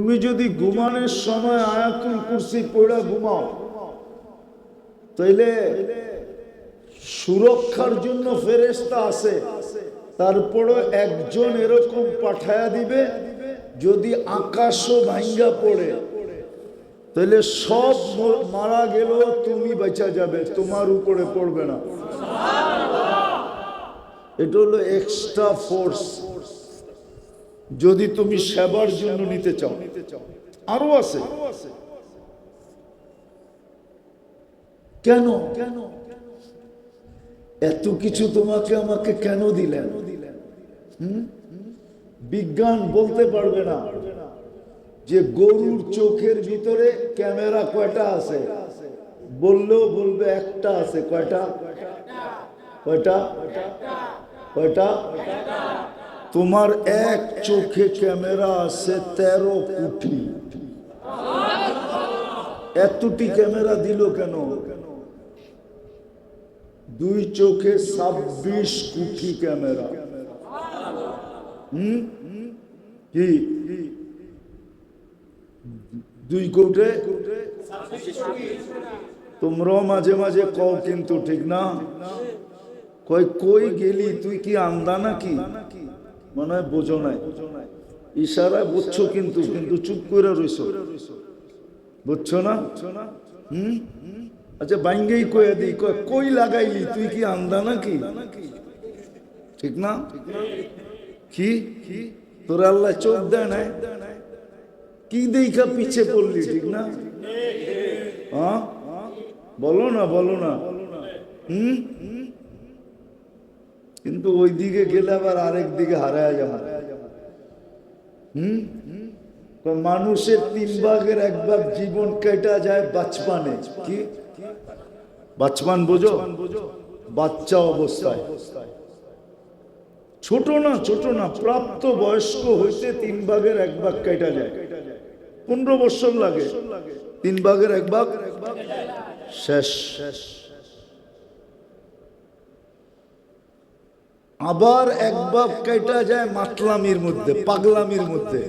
তুমি যদি ঘুমানোর সময় আয়াতুল কুরসি পড়া ঘুমাও, তাইলে সুরক্ষার জন্য ফেরেস্তা আছে। তারপরও একজন এরকম পাঠায়া দিবে, যদি আকাশও ভাঙ্গা পড়ে তাহলে সব মারা গেল তুমি বেঁচা যাবে, তোমার উপরে পড়বে না। এটা হলো এক্সট্রা ফোর্স যদি তুমি সেবার জন্য নিতে চাও। আরও আছে। কেন? কেন এত কিছু তোমাকে আমাকে কেন দিলেন? বিজ্ঞান বলতে পারবে না যে গরুর চোখের ভিতরে ক্যামেরা কয়টা আছে? বললেও বলবে একটা আছে। কয়টা? কয়টা? কয়টা? তোমার এক চোখে ক্যামেরা আছে তেরো কোটি এতটি ক্যামেরা দিল কেন? দুই চোখে ছাব্বিশ কোটি ক্যামেরা। হুম? কি? দুই কোটে? তোমরাও মাঝে মাঝে কও কিন্তু ঠিক না? কই কই গেলি? তুই কি আন্দা নাকি? মনে হয় বোঝো নাই। ইশারায় বুঝছ কিন্তু কিন্তু চুপ করে রইছো। বুঝছ না? হুম? আচ্ছা বাইঙ্গেই কয়ে দিই কই লাগাইলি? তুই কি আন্দা নাকি? ঠিক না? কি? তোর আল্লাহ চোখ দেয় নাই? কি দেখা পিছে পড়লি, ঠিক না? বলো না বলো না। হুম? কিন্তু ওই দিকে গেলে আবার আরেক দিকে হারায় যাবে। হুম? মানুষের তিন ভাগের এক ভাগ জীবন কেটা যায় বাচপানে। কি? বাচপান বোঝো? বাচ্চা অবস্থায়। ছোট না ছোট না, প্রাপ্ত বয়স্ক হইতে তিন ভাগের এক ভাগ কেটা যায়। পনেরো বছর লাগে। তিন ভাগের এক ভাগ শেষ শেষ। আবার এক বাপ কেটা যায় মাতলামির মধ্যে, পাগলামির মধ্যে।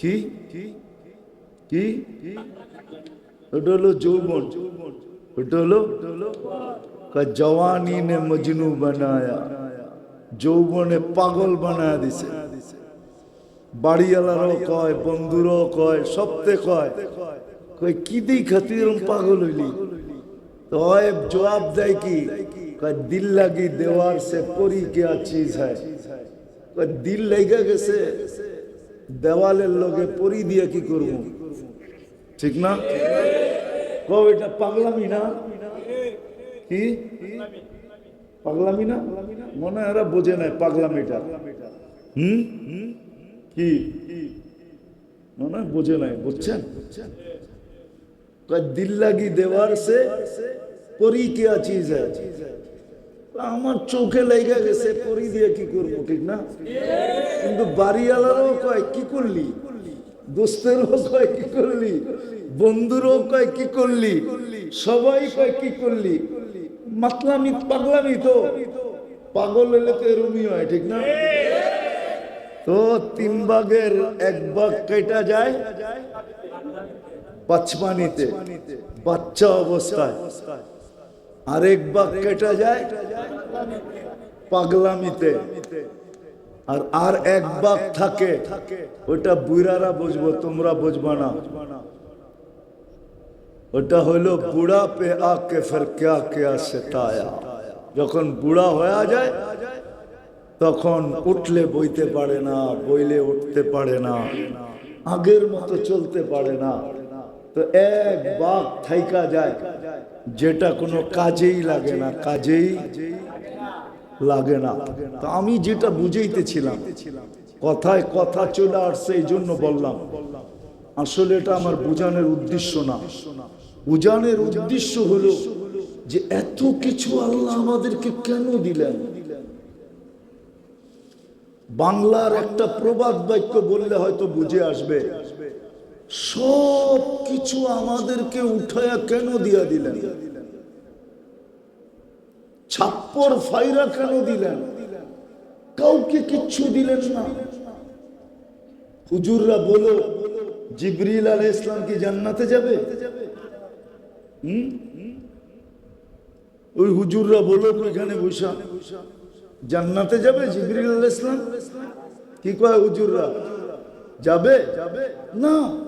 কি? কি? হলো যৌবন। হলো? জওয়ানি নে মজনু বানায়া, যৌবনে পাগল বানায়া দিছে। বাড়িওয়ালারও কয়, বন্ধুরও কয়, সবতে কয় কয়, কি দিই খাতি পাগল হইলি? তো জবাব দেয় কি? দিল লাগি দেওয়ার সে পরি কেয়া চিজ কয়, দিল লাইগা গেছে, দেওয়ালের লগে পরি দিয়ে কি করব? ঠিক না? কও, এটা পাগলামি না? কি? পাগলামি না? মনে হয় এরা বোঝে নাই পাগলামিটা। হুম? কি? মনে বোঝে নাই বুঝছেন? দিল লাগি দেওয়ার সে পরি কেয়া চিজ হ্যায় আমার চোখে লেগে গেছে, পরি দিয়ে কি করব, ঠিক না? কিন্তু বাড়িওয়ালারও কয়, কি করলি? দোস্তেরও কয়, কি করলি? বন্ধুরও কয়, কি করলি? সবাই কয়, কি করলি? মাতলামি, পাগলামি তো। পাগল হলে তো এরমই হয়, ঠিক না? তো তিন ভাগের এক বাঘ কেটা যায় পাঁচমানিতে, বাচ্চা অবস্থায়। আরেক ভাগ কেটা যায় পাগলামিতে। আর আর এক ভাগ থাকে, ওটা বুড়ারা বুঝব, তোমরা বুঝবা না। ওটা হইল বুড়া পে আকে ফের ক্যা ক্যা সেতায়া। যখন বুড়া হয়ে যায়, তখন উঠলে বইতে পারে না, বইলে উঠতে পারে না, আগের মতো চলতে পারে না। তো এক বাঘ থাইকা যায়, যেটা কোনো কাজেই লাগে না, কাজেই লাগে না। তো আমি যেটা বুঝাইতেছিলাম, কথায় কথা চলে আসছে এই জন্য বললাম, আসলে এটা আমার বুঝানোর উদ্দেশ্য না। বুঝানোর উদ্দেশ্য হলো যে এত কিছু আল্লাহ আমাদেরকে কেন দিলেন? বাংলার একটা প্রবাদ বাক্য বললে হয়তো বুঝে আসবে। সব কিছু আমাদেরকে উঠায়া কেন দিয়া দিলেন? ছাপ্পর ফাইরা কেন দিলেন? কাউকে কিচ্ছু দিলেন না। হুজুররা বলো, জিবরিল আলাই ইসলাম কি জান্নাতে যাবে? ওই হুজুররা বলো ওইখানে বৈশা জান্নাতে যাবে জিবরিল আলাই ইসলাম কি কয় হুজুররা? যাবে? যাবে। না।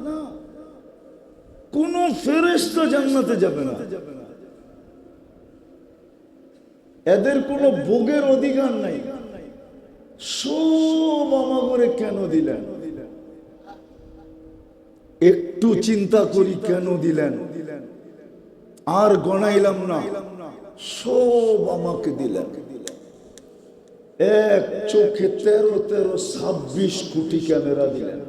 কোন ফেরেশতা জান্নাতে যাবে না। এদের কোনো ভোগের অধিকার নাই। সব আমাগরে কেন দিলেন? একটু চিন্তা করি কেন দিলেন? আর গণাইলাম না। সব আমাকে দিলেন। এক চোখে তেরো তেরো ছাব্বিশ কোটি ক্যামেরা দিলেন।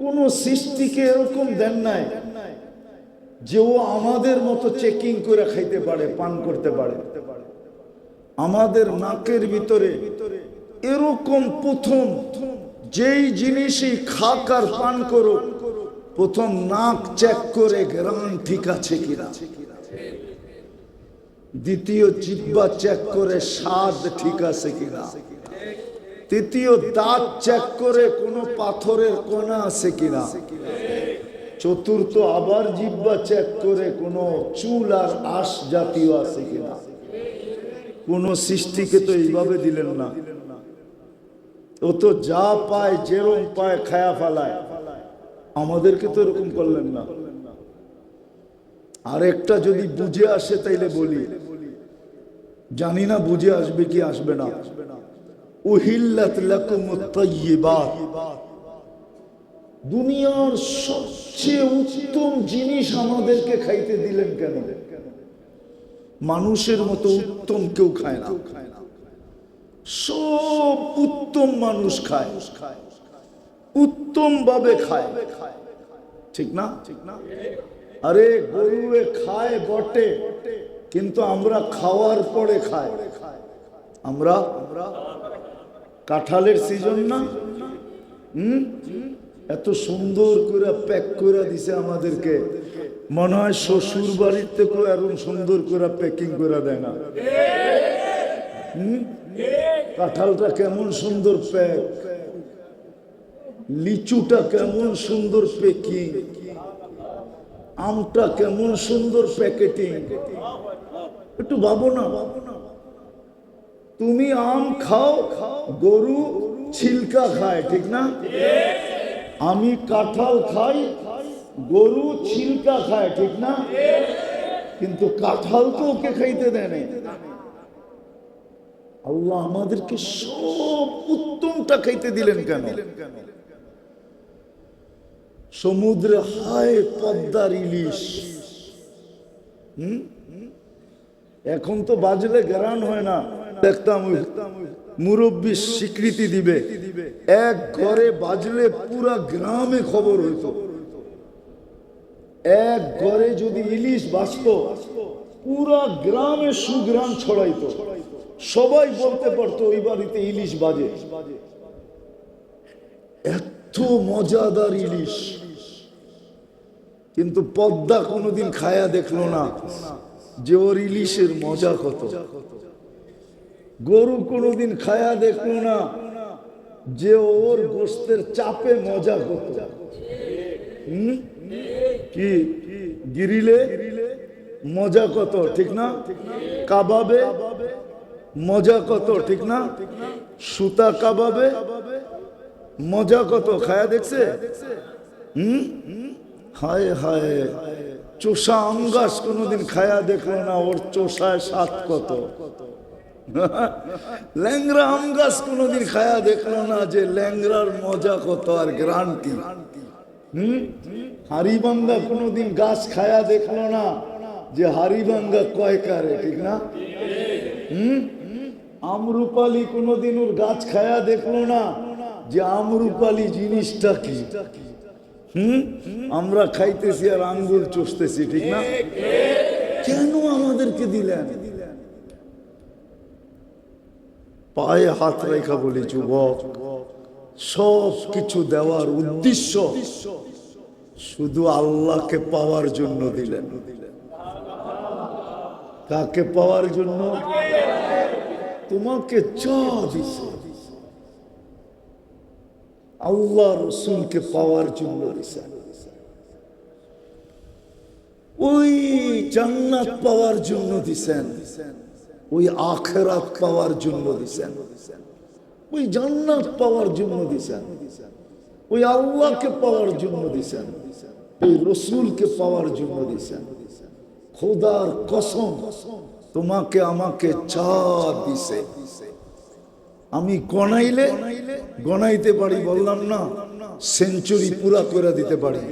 কোন সৃষ্টিকে এরকম দেন নাই যে ও আমাদের মতো চেকিং করে খাইতে পারে, পান করতে পারে। আমাদের নাকের ভিতরে এরকম প্রথম যেই জিনিসই খাক আর পান করো প্রথম নাক চেক করে গ্রাম ঠিক আছে কিনা। দ্বিতীয় জিব্বা চেক করে স্বাদ ঠিক আছে কিনা? তৃতীয় দাঁত চেক করে কোনো পাথরের কোনা আছে কিনা? চতুর্থ আবার জিব্বা চেক করে কোনো চুল আর আশ জাতীয় আছে কিনা? কোন সৃষ্টিকে তো এইভাবে দিলেন না। ও তো যা পায় যেরকম পায়, খায়া ফেলায়। আমাদেরকে তো এরকম করলেন না। আর একটা যদি বুঝে আসে তাইলে বলি। জানি না বুঝে আসবে কি আসবে না। দুনিয়ার সবচেয়ে উত্তম জিনিস আমাদেরকে খাইতে দিলেন কেন? মানুষের মতো উত্তম কেউ খায় না। সব উত্তম মানুষ খায়। উত্তম ভাবে খায়। ঠিক না ঠিক না? আরে গরুয়ে খায় বটে। কিন্তু আমরা খাওয়ার পরে খাই। আমরা কাঁঠালের সিজন না? হুম? এত সুন্দর করে প্যাক করে দিছে আমাদেরকে। মনে হয় শ্বশুর বাড়ির থেকেও এরকম সুন্দর করে প্যাকিং করে দেয় না? কাঁঠালটা কেমন সুন্দর প্যাক লিচুটা কেমন সুন্দর প্যাকিং আমটা কেমন সুন্দর প্যাকেটিং একটু ভাবো না তুমি আম খাও, গরু ছিলকা খায়, ঠিক না? আমি কাঁঠাল খাই, গরু ছিলকা খায়, ঠিক না? কিন্তু কাঁঠাল তো ওকে খাইতে দেয় নাই। আল্লাহ আমাদেরকে সব উত্তমটা খাইতে দিলেন কেন? সমুদ্রে হায় পদ্মার ইলিশ। হুম? এখন তো বাজলে গ্যারান হয় না। দেখতাম মুরব্বী স্বীকৃতি দিবে। এক ঘরে বাজলে পুরা গ্রামে খবর হইতো। এক ঘরে যদি ইলিশ বাঁচত, পুরা গ্রামে সুগ্রাম ছড়াইতো। সবাই বলতে পারতো ওই বাড়িতে ইলিশ বাজে। এত মজাদার ইলিশ। কিন্তু পদ্মা কোনোদিন খায়া দেখল না। যে ওর ইলিশের মজা কত? গরু কোনোদিন খায়া দেখল না যে ওর গোস্তের চাপে মজা কত? কি? গিরিলে? মজা কত? ঠিক না? কাবাবে? মজা কত? ঠিক না? সুতা কাবাবে? মজা কত? খায়া দেখছে? হুম? হায় হায়। চোষা আম গাছ কোনোদিন খায়া দেখল না, ওর চোষায় স্বাদ কত? ল্যাংরা আম গাছ কোনোদিন খায়া দেখল না যে ল্যাংরার মজা কত আর গ্রান্টি হুম? হারিবাঙ্গা কোনোদিন গাছ খায়া দেখল না যে হারিবাঙ্গা কয় কারে, ঠিক না? হুম? আমরুপালি কোনোদিন ওর গাছ খায়া দেখল না যে আমরুপালি জিনিসটা কি? আমরা খাইতেছি আর আঙ্গুল চষতেছি, ঠিক না? কেন আমাদেরকে দিলেন? পায়ে হাত রেখা বলি, যুবক সব কিছু দেওয়ার উদ্দেশ্য শুধু আল্লাহকে পাওয়ার জন্য দিলেন। কাকে পাওয়ার জন্য? তোমাকে যা দিছে। আল্লাহ রসুলকে পাওয়ার জন্য ওই জান্নাত পাওয়ার জন্য দিছেন, ওই আখেরাত পাওয়ার জন্য দিছেন, ওই জান্নাত পাওয়ার জন্য দিছেন, ওই আল্লাহকে পাওয়ার জন্য দিছেন, ওই রসুলকে পাওয়ার জন্য দিছেন। খোদার কসম তোমাকে আমাকে চা দিছে। আমি গনাইলে গনাইতে পারি বললাম না সেঞ্চুরি পুরা করে দিতে পারি।